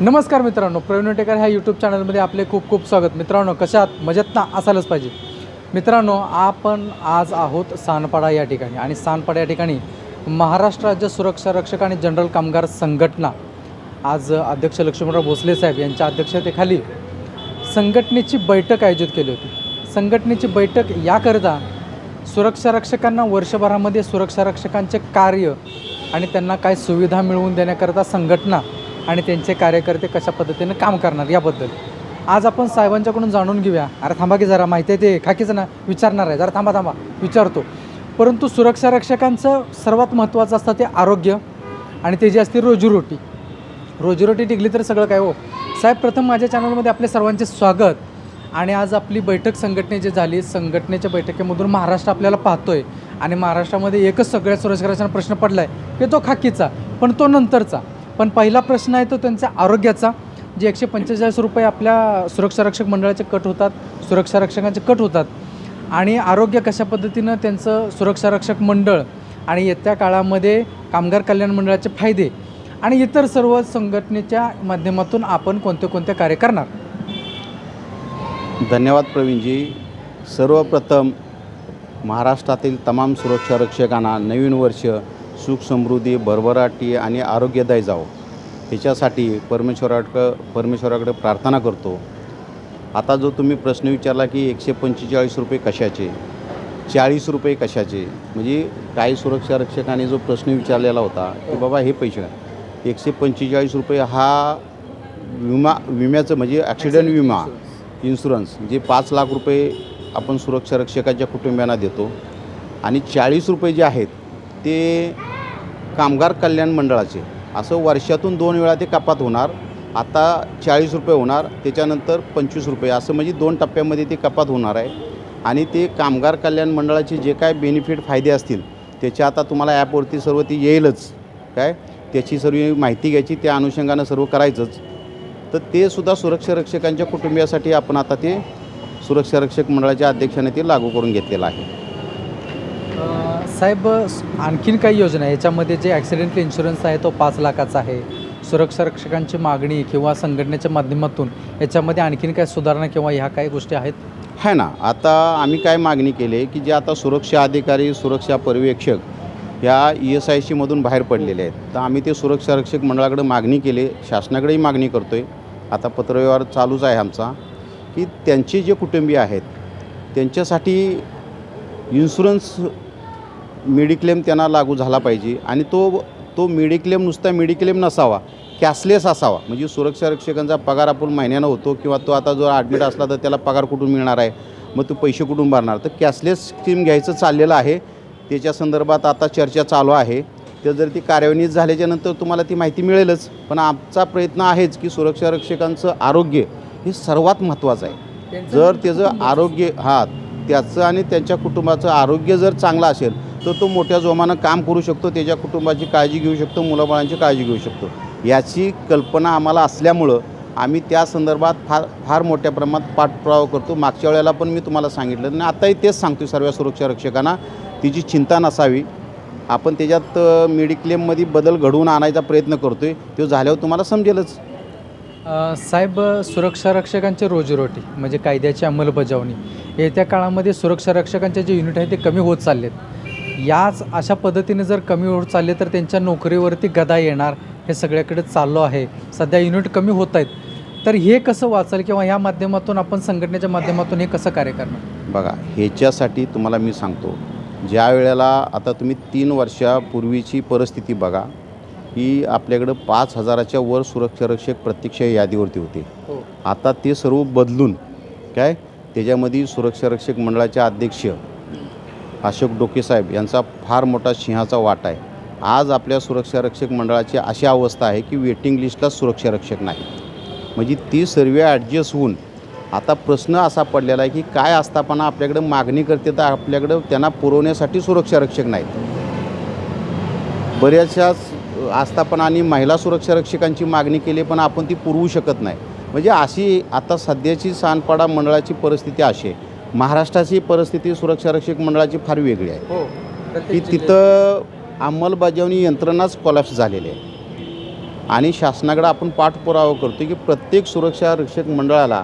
नमस्कार मित्रांनो प्रवीण टेकर ह्या यूट्यूब चॅनलमध्ये आपले खूप खूप स्वागत. मित्रांनो कशात मजेत ना? असायलाच पाहिजे. मित्रांनो आपण आज आहोत सानपाडा या ठिकाणी आणि सानपाडा या ठिकाणी महाराष्ट्र राज्य सुरक्षा रक्षक आणि जनरल कामगार संघटना आज अध्यक्ष लक्ष्मणराव भोसले साहेब यांच्या अध्यक्षतेखाली संघटनेची बैठक आयोजित केली होती. संघटनेची बैठक याकरिता सुरक्षा रक्षकांना वर्षभरामध्ये सुरक्षा रक्षकांचे कार्य आणि त्यांना काय सुविधा मिळवून देण्याकरता संघटना आणि त्यांचे कार्यकर्ते कशा पद्धतीने काम करणार याबद्दल. आज आपण साहेबांच्याकडून जाणून घेऊया. अरे थांबा की जरा माहिती आहे ते खाकीचं ना विचारणार आहे. जरा थांबा थांबा विचारतो. परंतु सुरक्षा रक्षकांचं सर्वात महत्त्वाचं असतं ते आरोग्य आणि ते जे असते रोजीरोटी रोजीरोटी टिकली तर सगळं काय हो? साहेब प्रथम माझ्या चॅनलमध्ये आपले सर्वांचे स्वागत. आणि आज आपली बैठक संघटनेची झाली संघटनेच्या बैठकीमधून महाराष्ट्र आपल्याला पाहतोय. आणि महाराष्ट्रामध्ये एकच सगळ्या सुरक्षाचा प्रश्न पडला आहे की तो खाकीचा पण तो नंतरचा. पण पहिला प्रश्न आहे तो त्यांचा आरोग्याचा. जे एकशे पंचेचाळीस रुपये आपल्या सुरक्षा रक्षक मंडळाचे कट होतात सुरक्षा रक्षकांचे कट होतात. आणि आरोग्य कशा पद्धतीनं त्यांचं सुरक्षा रक्षक मंडळ आणि येत्या काळामध्ये कामगार कल्याण मंडळाचे फायदे आणि इतर सर्व संघटनेच्या माध्यमातून आपण कोणते कोणते कार्य करणार? धन्यवाद प्रवीणजी. सर्वप्रथम महाराष्ट्रातील तमाम सुरक्षा रक्षकांना नवीन वर्ष सुख समृद्धी भरभराटी आणि आरोग्यदायी जावं. ह्याच्यासाठी परमेश्वराकडं परमेश्वराकडे प्रार्थना करतो. आता जो तुम्ही प्रश्न विचारला की एकशे पंचेचाळीस रुपये कशाचे? चाळीस रुपये कशाचे? म्हणजे काही सुरक्षा रक्षकांनी जो प्रश्न विचारलेला होता की बाबा हे पैसे एकशे पंचेचाळीस रुपये हा विमा विम्याचं म्हणजे ॲक्सिडेंट विमा इन्शुरन्स जे पाच लाख रुपये आपण सुरक्षा रक्षकाच्या कुटुंबियांना देतो. आणि चाळीस रुपये जे आहेत ते कामगार कल्याण मंडळाचे. असं वर्षातून दोन वेळा ते कपात होणार. आता चाळीस रुपये होणार त्याच्यानंतर पंचवीस रुपये. असं म्हणजे दोन टप्प्यामध्ये ते कपात होणार आहे. आणि ते कामगार कल्याण मंडळाचे जे काय बेनिफिट फायदे असतील त्याचे आता तुम्हाला ॲपवरती सर्व ती येईलच. काय? त्याची सर्व माहिती घ्यायची त्या अनुषंगानं सर्व करायचंच. तर ते सुद्धा सुरक्षा रक्षकांच्या कुटुंबियासाठी आपण आता ते सुरक्षा रक्षक मंडळाच्या अध्यक्षाने ते लागू करून घेतलेलं आहे. साहेब आणखीन काही योजना? आहे याच्यामध्ये जे ॲक्सिडेंटल इन्शुरन्स आहे तो पाच लाखाचा आहे. सुरक्षा रक्षकांची मागणी किंवा संघटनेच्या माध्यमातून याच्यामध्ये आणखीन काय सुधारणा किंवा ह्या काही गोष्टी आहेत? आहे ना. आता आम्ही काय मागणी केली आहे की जे आता सुरक्षा अधिकारी सुरक्षा पर्यवेक्षक या ई एस आय सीमधून बाहेर पडलेले आहेत. तर आम्ही ते सुरक्षा रक्षक मंडळाकडे मागणी केली. शासनाकडेही मागणी करतो आहे आता पत्रव्यवहार चालूच आहे आमचा. की त्यांचे जे कुटुंबीय आहेत त्यांच्यासाठी इन्शुरन्स मेडिक्लेम त्यांना लागू झाला पाहिजे. आणि तो तो मेडिक्लेम नुसता मेडिक्लेम नसावा कॅशलेस असावा. म्हणजे सुरक्षा रक्षकांचा पगार आपण महिन्यानं होतो किंवा तो आता जो ॲडमिट असला तर त्याला पगार कुठून मिळणार आहे? मग तो पैसे कुठून भरणार? तर कॅशलेस स्कीम घ्यायचं चाललेलं आहे. त्याच्या संदर्भात आता चर्चा चालू आहे. तर जर ती कार्यान्वित झाल्याच्यानंतर तुम्हाला ती माहिती मिळेलच. पण आमचा प्रयत्न आहेच की सुरक्षा रक्षकांचं आरोग्य हे सर्वात महत्त्वाचं आहे. जर त्याचं आरोग्य हा त्याचं आणि त्यांच्या कुटुंबाचं आरोग्य जर चांगलं असेल तर तो मोठ्या जोमानं काम करू शकतो त्याच्या कुटुंबाची काळजी घेऊ शकतो मुलाबाळांची काळजी घेऊ शकतो. याची कल्पना आम्हाला असल्यामुळं आम्ही त्या संदर्भात फार फार मोठ्या प्रमाणात पाठपुरावा करतो. मागच्या वेळेला पण मी तुम्हाला सांगितलं आणि आताही तेच सांगतो सर्व सुरक्षा रक्षकांना. तिची चिंता नसावी. आपण त्याच्यात मेडिक्लेममध्ये बदल घडवून आणायचा प्रयत्न करतो आहे तो झाल्यावर तुम्हाला समजेलच. साहेब सुरक्षा रक्षकांची रोजीरोटी म्हणजे कायद्याची अंमलबजावणी येत्या काळामध्ये सुरक्षा रक्षकांचे जे युनिट आहे ते कमी होत चाललेत. याच अशा पद्धतीने जर कमी होत चालले तर त्यांच्या नोकरीवरती गदा येणार हे सगळ्याकडे चाललो आहे. सध्या युनिट कमी होत आहेत. तर हे कसं वाचाल किंवा ह्या माध्यमातून आपण संघटनेच्या माध्यमातून हे कसं कार्य करणार? बघा ह्याच्यासाठी तुम्हाला मी सांगतो ज्या वेळेला आता तुम्ही तीन वर्षापूर्वीची परिस्थिती बघा ही आपल्याकडं पाच हजाराच्या वर सुरक्षारक्षक प्रत्यक्ष यादीवरती होते. हो. आता ते सर्व बदलून काय? त्याच्यामध्ये सुरक्षारक्षक मंडळाचे अध्यक्ष अशोक डोके साहेब यांचा फार मोठा सिंहाचा वाटा आहे. आज आपल्या सुरक्षारक्षक मंडळाची अशी अवस्था आहे की वेटिंग लिस्टला सुरक्षारक्षक नाही. म्हणजे ती सर्व ॲडजस्ट होऊन आता प्रश्न असा पडलेला आहे की काय आस्थापना आपल्याकडं मागणी करते तर आपल्याकडं त्यांना पुरवण्यासाठी सुरक्षारक्षक नाहीत. बऱ्याचशाच आस्थापनांनी महिला सुरक्षारक्षकांची मागणी केली पण आपण ती पुरवू शकत नाही. म्हणजे अशी आता सध्याची सानपाडा मंडळाची परिस्थिती अशी आहे. महाराष्ट्राची परिस्थिती सुरक्षारक्षक मंडळाची फार वेगळी आहे. हो की तिथं अंमलबजावणी यंत्रणाच कोलॅप्स झालेली आहे. आणि शासनाकडे आपण पाठपुरावा करतो की प्रत्येक सुरक्षा रक्षक मंडळाला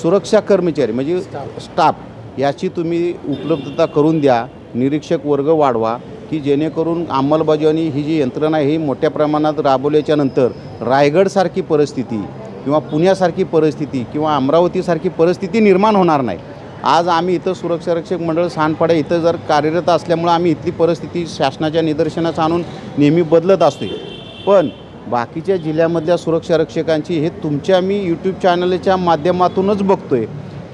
सुरक्षा कर्मचारी म्हणजे स्टाफ याची तुम्ही उपलब्धता करून द्या निरीक्षक वर्ग वाढवा की जेणेकरून अंमलबजावणी ही जी यंत्रणा आहे ही मोठ्या प्रमाणात राबवल्याच्या नंतर रायगडसारखी परिस्थिती किंवा पुण्यासारखी परिस्थिती किंवा अमरावतीसारखी परिस्थिती निर्माण होणार नाही. आज आम्ही इथं सुरक्षारक्षक मंडळ सानपाडा इथं जर कार्यरत असल्यामुळं आम्ही इथली परिस्थिती शासनाच्या निदर्शनास आणून नेहमी बदलत असतो पण बाकीच्या जिल्ह्यामधल्या सुरक्षा रक्षकांची हे तुमच्या मी यूट्यूब चॅनलच्या माध्यमातूनच बघतो आहे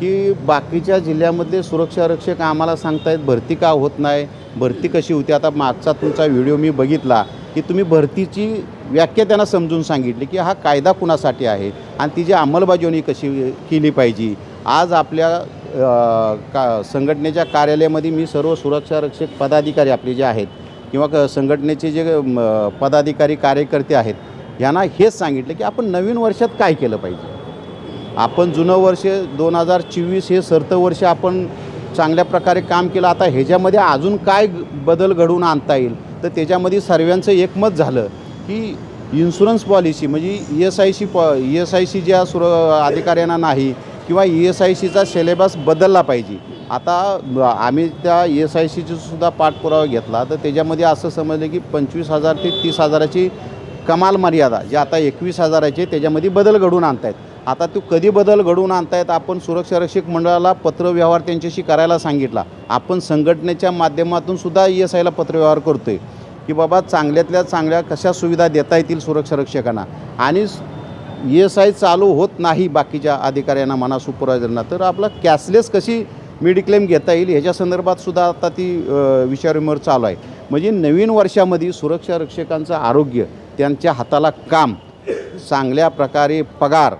की बाकीच्या जिल्ह्यामधले सुरक्षारक्षक आम्हाला सांगतायत भरती का होत नाही? भरती कशी होती? आता मागचा तुमचा व्हिडिओ मी बघितला की तुम्ही भरतीची व्याख्या त्यांना समजून सांगितली की हा कायदा कुणासाठी आहे? आणि तिची अंमलबजावणी कशी केली पाहिजे? आज आपल्या का संघटनेच्या कार्यालयामध्ये मी सर्व सुरक्षा रक्षक पदाधिकारी आपले जे आहेत किंवा क संघटनेचे जे पदाधिकारी कार्यकर्ते आहेत यांना हेच सांगितलं की आपण नवीन वर्षात काय केलं पाहिजे? आपण जुनं वर्ष दोन हजार चोवीस हे सरतं वर्ष आपण चांगल्या प्रकारे काम केलं आता ह्याच्यामध्ये अजून काय बदल घडवून आणता येईल? तर त्याच्यामध्ये सर्वांचं एकमत झालं की इन्शुरन्स पॉलिसी म्हणजे ई एस आय सी पॉ ई एस आय सी ज्या सुर अधिकाऱ्यांना नाही किंवा ई एस आय सीचा सिलेबस बदलला पाहिजे. आता आम्ही त्या ई एस आय सीचा सुद्धा पाठपुरावा घेतला तर त्याच्यामध्ये असं समजलं की पंचवीस हजार ते तीस हजाराची कमाल मर्यादा जे आता एकवीस हजाराची त्याच्यामध्ये बदल घडवून आणतायत. आता तो कधी बदल घडवून आणतायत आपण सुरक्षा रक्षक मंडळाला पत्रव्यवहार त्यांच्याशी करायला सांगितला. आपण संघटनेच्या माध्यमातून सुद्धा ई एस आयला पत्रव्यवहार करतो आहे की बाबा चांगल्यातल्या चांगल्या कशा सुविधा देता येतील सुरक्षा रक्षकांना? आणि एस आय चालू होत नाही बाकीच्या अधिकाऱ्यांना म्हणा सुपरवायझरना तर आपला कॅशलेस कशी मेडिक्लेम घेता येईल ह्याच्या संदर्भात सुद्धा आता ती विचारविमर चालू आहे. म्हणजे नवीन वर्षामध्ये सुरक्षा रक्षकांचं आरोग्य त्यांच्या हाताला काम चांगल्या प्रकारे पगार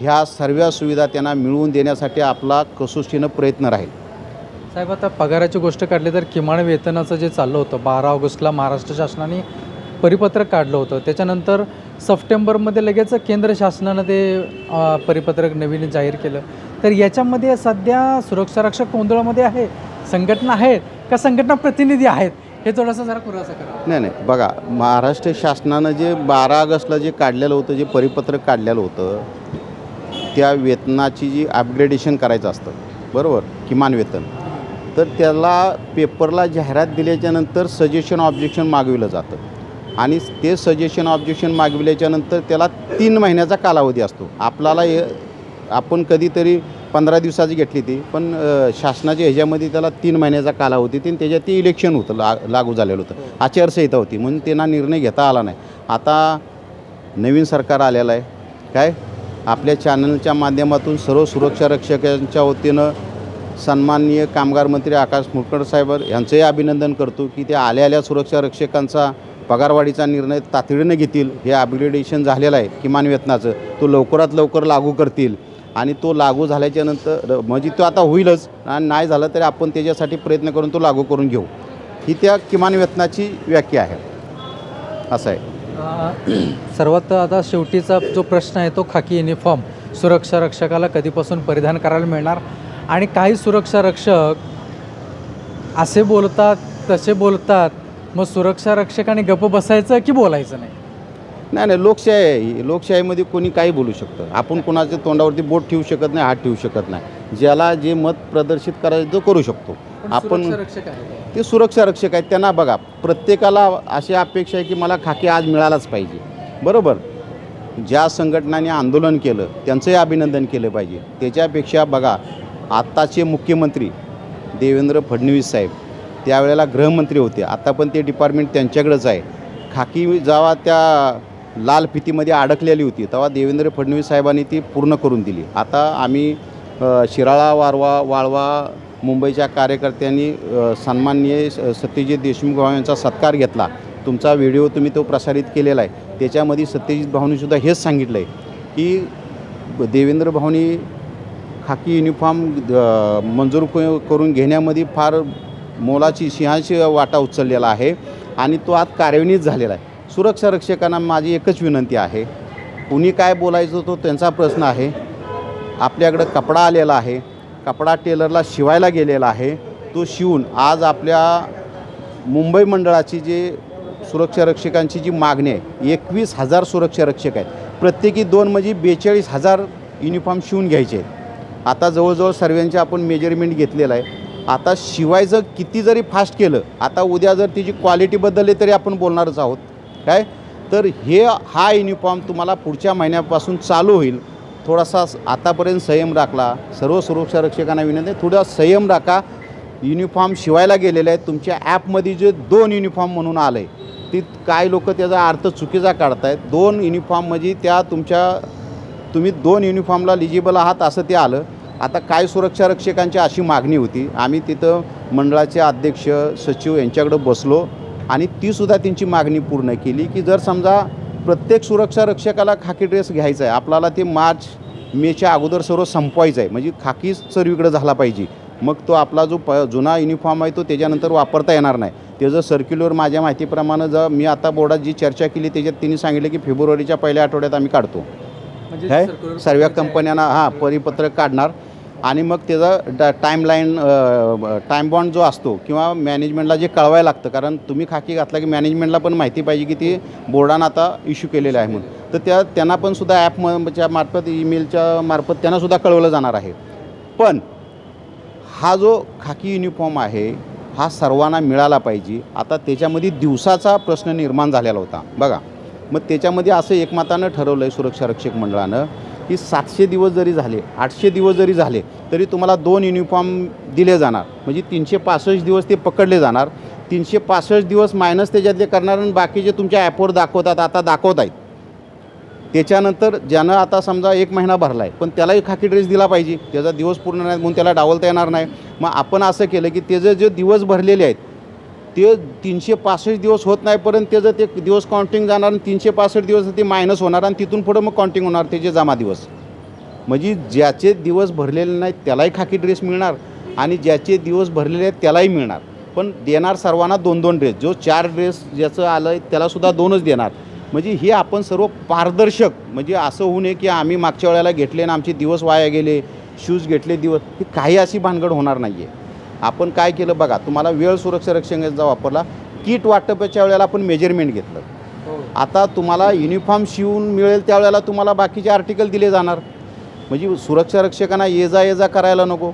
ह्या सर्व सुविधा त्यांना मिळवून देण्यासाठी आपला कसोशीनं प्रयत्न राहील. साहेब आता पगाराची गोष्ट काढली तर किमान वेतनाचं जे चाललं होतं बारा ऑगस्टला महाराष्ट्र शासनाने परिपत्रक काढलं होतं. त्याच्यानंतर सप्टेंबरमध्ये लगेच केंद्र शासनानं ते परिपत्रक नवीन जाहीर केलं. तर याच्यामध्ये सध्या सुरक्षा रक्षक गोंधळामध्ये आहे संघटना आहेत का संघटना प्रतिनिधी आहेत? हे थोडंसं जरा खुलासा करा. नाही नाही. बघा महाराष्ट्र शासनानं जे बारा ऑगस्टला जे काढलेलं होतं जे परिपत्रक काढलेलं होतं त्या वेतनाची जी अपग्रेडेशन करायचं असतं बरोबर? किमान वेतन. तर त्याला पेपरला जाहिरात दिल्याच्यानंतर सजेशन ऑब्जेक्शन मागविलं जातं. आणि ते सजेशन ऑब्जेक्शन मागविल्याच्यानंतर त्याला तीन महिन्याचा कालावधी असतो. आपल्याला हे आपण कधीतरी पंधरा दिवसाची घेतली ती पण शासनाच्या ह्याच्यामध्ये त्याला तीन महिन्याचा कालावधी ती आणि त्याच्यात ते इलेक्शन होतं ला लागू झालेलं होतं. आचारसंहिता होती म्हणून त्यांना निर्णय घेता आला नाही. आता नवीन सरकार आलेलं आहे. काय? आपल्या चॅनलच्या माध्यमातून सर्व सुरक्षा रक्षकांच्या वतीनं सन्माननीय कामगार मंत्री आकाश मुरकड साहेब यांचंही अभिनंदन करतो की ते आल्या आल्या सुरक्षा रक्षकांचा पगारवाढीचा निर्णय तातडीनं घेतील हे अपग्रेडेशन झालेलं आहे किमान वेतनाचं. तो लवकरात लवकर लागू करतील. आणि तो लागू झाल्याच्यानंतर म्हणजे तो आता होईलच. आणि नाही झालं तरी आपण त्याच्यासाठी प्रयत्न करून तो लागू करून घेऊ. ही त्या किमान वेतनाची व्याख्या आहे. असं आहे. सर्वात आता शेवटीचा जो प्रश्न आहे तो खाकी युनिफॉर्म सुरक्षा रक्षकाला कधीपासून परिधान करायला मिळणार? आणि काही सुरक्षा रक्षक असे बोलतात तसे बोलतात मग सुरक्षा रक्षकाने गप्प बसायचं की बोलायचं नाही? नाही नाही लोकशाही आहे. ही लोकशाहीमध्ये कोणी काही बोलू शकतं. आपण कोणाच्या तोंडावरती बोट ठेवू शकत नाही हात ठेवू शकत नाही. ज्याला जे मत प्रदर्शित करायचं तो करू शकतो. पण आपण सुरक्षा रक्षक आहे ते सुरक्षा रक्षक आहेत त्यांना बघा. प्रत्येकाला अशी अपेक्षा आहे की मला खाकी आज मिळालाच पाहिजे. बरोबर? ज्या संघटनांनी आंदोलन केलं त्यांचंही अभिनंदन केलं पाहिजे. त्याच्यापेक्षा बघा आत्ताचे मुख्यमंत्री देवेंद्र फडणवीस साहेब त्यावेळेला गृहमंत्री होते. आता पण ते डिपार्टमेंट त्यांच्याकडेच आहे. खाकी जेव्हा त्या लाल फितीमध्ये अडकलेली होती. तेव्हा देवेंद्र फडणवीस साहेबांनी ती पूर्ण करून दिली. आता आम्ही शिराळा वारवा वाळवा मुंबईच्या कार्यकर्त्यांनी सन्माननीय सत्यजित देशमुख भाऊ यांचा सत्कार घेतला. तुमचा व्हिडिओ तुम्ही तो प्रसारित केलेला आहे. त्याच्यामध्ये सत्यजित भाऊनीसुद्धा हेच सांगितलं आहे की देवेंद्र भाऊनी खाकी युनिफॉर्म मंजूर करून घेण्यामध्ये फार मोलाची सिंहाची वाटा उचललेला आहे आणि तो आज कार्यान्वित झालेला आहे. सुरक्षा रक्षकांना माझी एकच विनंती आहे. कुणी काय बोलायचं तो त्यांचा प्रश्न आहे. आपल्याकडं कपडा आलेला आहे. कपडा टेलरला शिवायला गेलेला आहे. तो शिवून आज आपल्या मुंबई मंडळाची जे सुरक्षा रक्षकांची जी मागणी आहे एकवीस हजार सुरक्षा रक्षक आहेत. प्रत्येकी दोन म्हणजे बेचाळीस हजार युनिफॉर्म शिवून घ्यायचे आहेत. आता जवळजवळ सर्वांचे आपण मेजरमेंट घेतलेलं आहे. आता शिवायचं किती जरी फास्ट केलं आता उद्या जर तिची क्वालिटी बदलली तरी आपण बोलणारच आहोत. काय? तर हे हा युनिफॉर्म तुम्हाला पुढच्या महिन्यापासून चालू होईल. थोडासा आतापर्यंत संयम राखला. सर्व सुरक्षा रक्षकांना विनंती आहे, थोडा संयम राखा. युनिफॉर्म शिवायला गेलेले आहेत. तुमच्या ॲपमध्ये जे दोन युनिफॉर्म म्हणून आलं आहे ती काय लोक त्याचा अर्थ चुकीचा काढत आहेत दोन युनिफॉर्म म्हणजे त्या तुमच्या तुम्ही दोन युनिफॉर्मला लिजिबल आहात असं ते आलं. आता काय सुरक्षा रक्षकांची अशी मागणी होती? आम्ही तिथं मंडळाचे अध्यक्ष सचिव यांच्याकडं बसलो आणि तीसुद्धा त्यांची मागणी पूर्ण केली की जर समजा प्रत्येक सुरक्षा रक्षकाला खाकी ड्रेस घ्यायचा आहे आपल्याला ते मार्च मेच्या अगोदर सर्व संपवायचं आहे म्हणजे खाकी सर्वीकडे झाला पाहिजे. मग तो आपला जो प जुना युनिफॉर्म आहे तो त्याच्यानंतर वापरता येणार नाही. त्याचं सर्क्युलर माझ्या माहितीप्रमाणे जर मी आता बोर्डात जी चर्चा केली त्याच्यात तिने सांगितलं की फेब्रुवारीच्या पहिल्या आठवड्यात आम्ही काढतो. म्हणजे काय circular सर्व कंपन्यांना हां परिपत्रक काढणार आणि मग त्याचा ड टाईमलाईन टाईम बॉन्ड जो असतो किंवा मॅनेजमेंटला जे कळवायला लागतं कारण तुम्ही खाकी घातला की मॅनेजमेंटला पण माहिती पाहिजे की ती बोर्डानं आता इश्यू केलेलं आहे म्हणून. तर त्या त्यांना पण सुद्धा ॲपच्या मार्फत ईमेलच्या मार्फत त्यांना सुद्धा कळवलं जाणार आहे. पण हा जो खाकी युनिफॉर्म आहे हा सर्वांना मिळाला पाहिजे. आता त्याच्यामध्ये दिवसाचा प्रश्न निर्माण झालेला होता. बघा. मग त्याच्यामध्ये असं एकमतानं ठरवलं आहे सुरक्षा रक्षक मंडळानं की सातशे दिवस जरी झाले आठशे दिवस जरी झाले तरी तुम्हाला दोन युनिफॉर्म दिले जाणार. म्हणजे तीनशे पासष्ट दिवस ते पकडले जाणार. तीनशे पासष्ट दिवस मायनस त्याच्यातले करणार आणि बाकीचे तुमच्या ॲपवर दाखवतात आता दाखवत आहेत. त्याच्यानंतर ज्यानं आता समजा एक महिना भरला आहे पण त्यालाही खाकी ड्रेस दिला पाहिजे. त्याचा दिवस पूर्ण नाही म्हणून त्याला डावलता येणार नाही. मग आपण असं केलं की त्याचं जे दिवस भरलेले आहेत ते तीनशे पासष्ट दिवस होत नाहीपर्यंत त्याचं ते दिवस काउंटिंग जाणार आणि तीनशे पासष्ट दिवस ते मायनस होणार आणि तिथून पुढं मग काउंटिंग होणार त्याचे जमा दिवस. म्हणजे ज्याचे दिवस भरलेले नाहीत त्यालाही खाकी ड्रेस मिळणार आणि ज्याचे दिवस भरलेले आहेत त्यालाही मिळणार. पण देणार सर्वांना दोन दोन ड्रेस जो चार ड्रेस ज्याचं आलं आहे त्यालासुद्धा दोनच देणार. म्हणजे हे आपण सर्व पारदर्शक म्हणजे असं होऊ नये की आम्ही मागच्या वेळेला घेतले आणि आमचे दिवस वाया गेले शूज घेतले दिवस ही काही अशी भानगड होणार नाही आहे आपण काय केलं बघा तुम्हाला वेळ सुरक्षा रक्षणाचा वापरला किट वाटपाच्या वेळेला आपण मेजरमेंट घेतलं. हो. आता तुम्हाला युनिफॉर्म शिवून मिळेल त्यावेळेला तुम्हाला बाकीचे आर्टिकल दिले जाणार. म्हणजे सुरक्षा रक्षकांना ये जा ये जा करायला नको.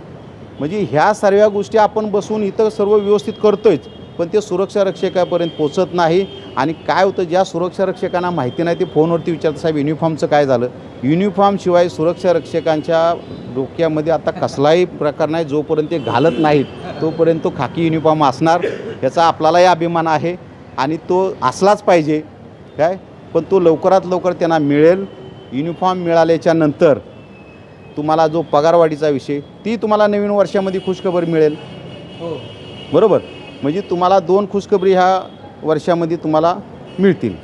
म्हणजे ह्या सर्व गोष्टी आपण बसून इथं सर्व व्यवस्थित करतोयच पण ते सुरक्षा रक्षकापर्यंत पोचत नाही. आणि काय होतं ज्या सुरक्षा रक्षकांना माहिती नाही ते फोनवरती विचारतात साहेब युनिफॉर्मचं काय झालं? युनिफॉर्मशिवाय सुरक्षा रक्षकांच्या डोक्यामध्ये आता कसलाही प्रकार नाही जोपर्यंत ते घालत नाहीत. तोपर्यंत तो खाकी युनिफॉर्म असणार याचा आपल्यालाही अभिमान आहे आणि तो असलाच पाहिजे. काय? पण तो लवकरात लवकर त्यांना मिळेल. युनिफॉर्म मिळाल्याच्या नंतर तुम्हाला जो पगारवाढीचा विषय ती तुम्हाला नवीन वर्षामध्ये खुशखबर मिळेल. हो. बरोबर? म्हणजे तुम्हाला दोन खुशखबरी ह्या वर्षामध्ये तुम्हाला मिळतील.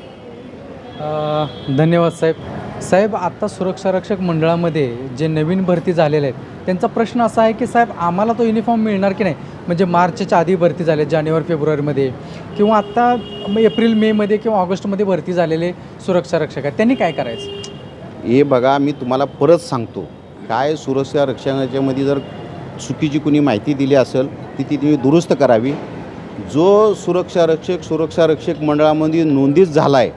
धन्यवाद साहेब. साहेब आत्ता सुरक्षारक्षक मंडळामध्ये जे नवीन भरती झालेले आहेत त्यांचा प्रश्न असा आहे की साहेब आम्हाला तो युनिफॉर्म मिळणार की नाही? म्हणजे मार्चच्या आधी भरती झाले जानेवारी फेब्रुवारीमध्ये किंवा आत्ता एप्रिल मेमध्ये किंवा ऑगस्टमध्ये भरती झालेले सुरक्षारक्षक आहेत त्यांनी काय करायचं? हे बघा मी तुम्हाला परत सांगतो. काय सुरक्षा रक्षणाच्यामध्ये जर चुकीची कुणी माहिती दिली असेल ती ती तुम्ही दुरुस्त करावी. जो सुरक्षारक्षक सुरक्षारक्षक मंडळामध्ये नोंदीत झाला आहे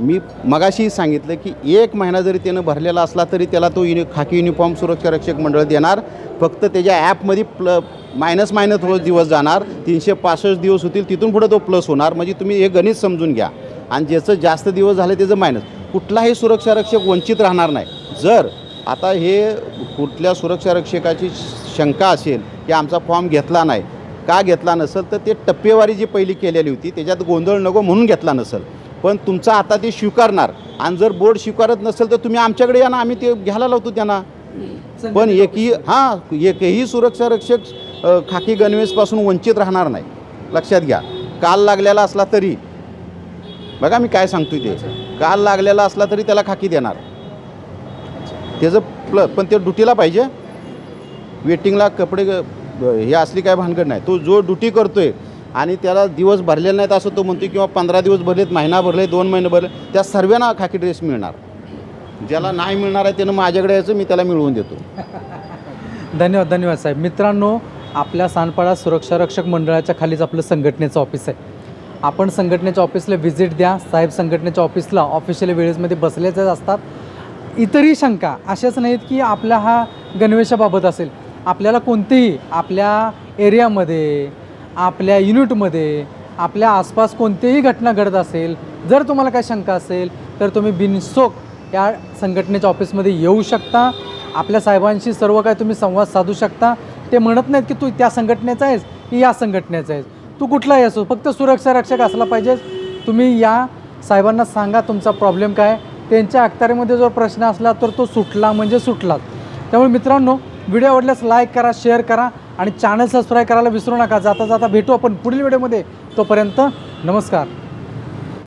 मी मगाशी सांगितलं की एक महिना जरी त्यानं भरलेला असला तरी त्याला तो युनि खाकी युनिफॉर्म सुरक्षा रक्षक मंडळ देणार. फक्त त्याच्या ॲपमध्ये प्ल मायनस मायनस हो दिवस जाणार. तीनशे पासष्ट दिवस होतील तिथून पुढे तो प्लस होणार. म्हणजे तुम्ही हे गणित समजून घ्या. आणि ज्याचं जास्त दिवस झाले त्याचं मायनस कुठलाही सुरक्षा रक्षक वंचित राहणार नाही. जर आता हे कुठल्या सुरक्षा रक्षकाची शंका असेल की आमचा फॉर्म घेतला नाही का घेतला नसेल तर ते टप्पेवारी जी पहिली केलेली होती त्याच्यात गोंधळ नको म्हणून घेतला नसेल. पण तुमचा आता ते स्वीकारणार. आणि जर बोर्ड स्वीकारत नसेल तर तुम्ही आमच्याकडे या ना आम्ही ते घ्यायला लावतो त्यांना. पण एकही हां एकही सुरक्षा रक्षक अ, खाकी गणवेशपासून वंचित राहणार नाही. लक्षात घ्या. काल लागलेला असला तरी. बघा मी काय सांगतोय ते. काल लागलेला असला तरी त्याला खाकी देणार. त्याचं प्ल पण ते ड्युटीला पाहिजे. वेटिंगला कपडे हे असली काय भानगड नाही. तो जो ड्युटी करतोय आणि त्याला दिवस भरलेले नाहीत असं तो म्हणतो किंवा पंधरा दिवस भरलेत महिना भरले दोन महिने भरले त्या सर्वांना खाकी ड्रेस मिळणार. ज्याला नाही मिळणार आहे त्यानं माझ्याकडे यायचं मी त्याला मिळवून देतो. धन्यवाद धन्यवाद साहेब. मित्रांनो आपल्या सानपाडा सुरक्षा रक्षक मंडळाच्या खालीच आपलं संघटनेचं ऑफिस आहे. आपण संघटनेच्या ऑफिसला व्हिजिट द्या. साहेब संघटनेच्या ऑफिसला ऑफिशियल वेळेसमध्ये बसलेच असतात. इतरही शंका अशाच नाहीत की आपल्या हा गणवेशाबाबत असेल. आपल्याला कोणतेही आपल्या एरियामध्ये आपल्या युनिटमध्ये आपल्या आसपास कोणतीही घटना घडत असेल जर तुम्हाला काय शंका असेल तर तुम्ही बिनसोक या संघटनेच्या ऑफिसमध्ये येऊ शकता. आपल्या साहेबांशी सर्व काय तुम्ही संवाद साधू शकता. ते म्हणत नाहीत की तू त्या संघटनेचा आहेस की या संघटनेचा आहेस. तू कुठलाही असो फक्त सुरक्षा रक्षक असला पाहिजे. तुम्ही या साहेबांना सांगा तुमचा प्रॉब्लेम काय त्यांच्या अखत्यारीमध्ये जर प्रश्न असला तर तो सुटला म्हणजे सुटलाच. त्यामुळे मित्रांनो व्हिडिओ आवडल्यास लाईक करा शेअर करा. आणि चॅनल सबस्क्राईब करायला विसरू नका. जाता जाता भेटू आपण पुढील व्हिडिओमध्ये. तोपर्यंत नमस्कार.